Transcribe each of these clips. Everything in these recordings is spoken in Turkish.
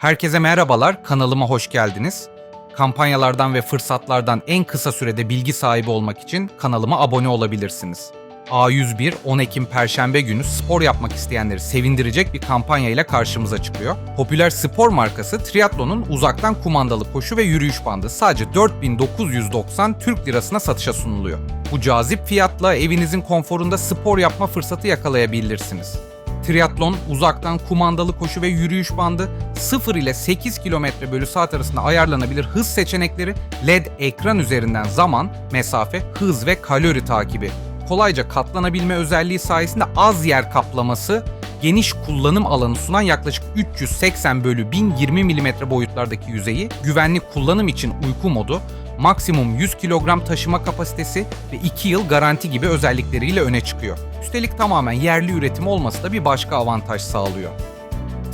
Herkese merhabalar, kanalıma hoş geldiniz. Kampanyalardan ve fırsatlardan en kısa sürede bilgi sahibi olmak için kanalıma abone olabilirsiniz. A101 10 Ekim Perşembe günü spor yapmak isteyenleri sevindirecek bir kampanya ile karşımıza çıkıyor. Popüler spor markası Triathlon'un uzaktan kumandalı koşu ve yürüyüş bandı sadece 4990 Türk lirasına satışa sunuluyor. Bu cazip fiyatla evinizin konforunda spor yapma fırsatı yakalayabilirsiniz. Triatlon, uzaktan kumandalı koşu ve yürüyüş bandı, 0 ile 8 km bölü saat arasında ayarlanabilir hız seçenekleri, LED ekran üzerinden zaman, mesafe, hız ve kalori takibi, kolayca katlanabilme özelliği sayesinde az yer kaplaması, geniş kullanım alanı sunan yaklaşık 380 bölü 1020 mm boyutlardaki yüzeyi, güvenli kullanım için uyku modu, maksimum 100 kilogram taşıma kapasitesi ve 2 yıl garanti gibi özellikleriyle öne çıkıyor. Üstelik tamamen yerli üretim olması da bir başka avantaj sağlıyor.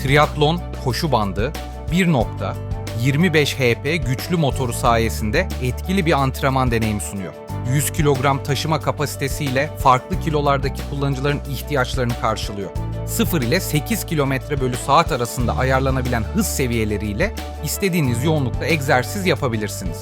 Triathlon koşu bandı 1.25 HP güçlü motoru sayesinde etkili bir antrenman deneyimi sunuyor. 100 kilogram taşıma kapasitesiyle farklı kilolardaki kullanıcıların ihtiyaçlarını karşılıyor. 0 ile 8 kilometre bölü saat arasında ayarlanabilen hız seviyeleriyle istediğiniz yoğunlukta egzersiz yapabilirsiniz.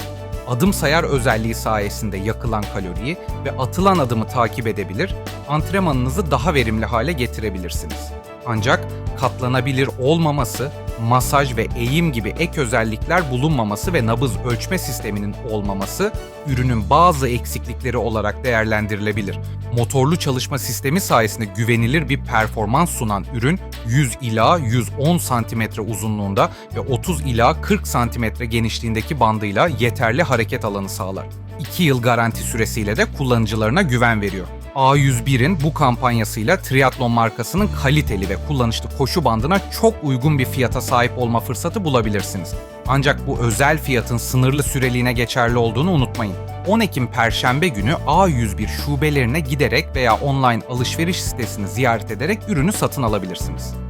Adım sayar özelliği sayesinde yakılan kaloriyi ve atılan adımı takip edebilir, antrenmanınızı daha verimli hale getirebilirsiniz. Ancak katlanabilir olmaması, masaj ve eğim gibi ek özellikler bulunmaması ve nabız ölçme sisteminin olmaması ürünün bazı eksiklikleri olarak değerlendirilebilir. Motorlu çalışma sistemi sayesinde güvenilir bir performans sunan ürün 100 ila 110 cm uzunluğunda ve 30 ila 40 cm genişliğindeki bandıyla yeterli hareket alanı sağlar. 2 yıl garanti süresiyle de kullanıcılarına güven veriyor. A101'in bu kampanyasıyla triatlon markasının kaliteli ve kullanışlı koşu bandına çok uygun bir fiyata sahip olma fırsatı bulabilirsiniz. Ancak bu özel fiyatın sınırlı süreliğine geçerli olduğunu unutmayın. 10 Ekim Perşembe günü A101 şubelerine giderek veya online alışveriş sitesini ziyaret ederek ürünü satın alabilirsiniz.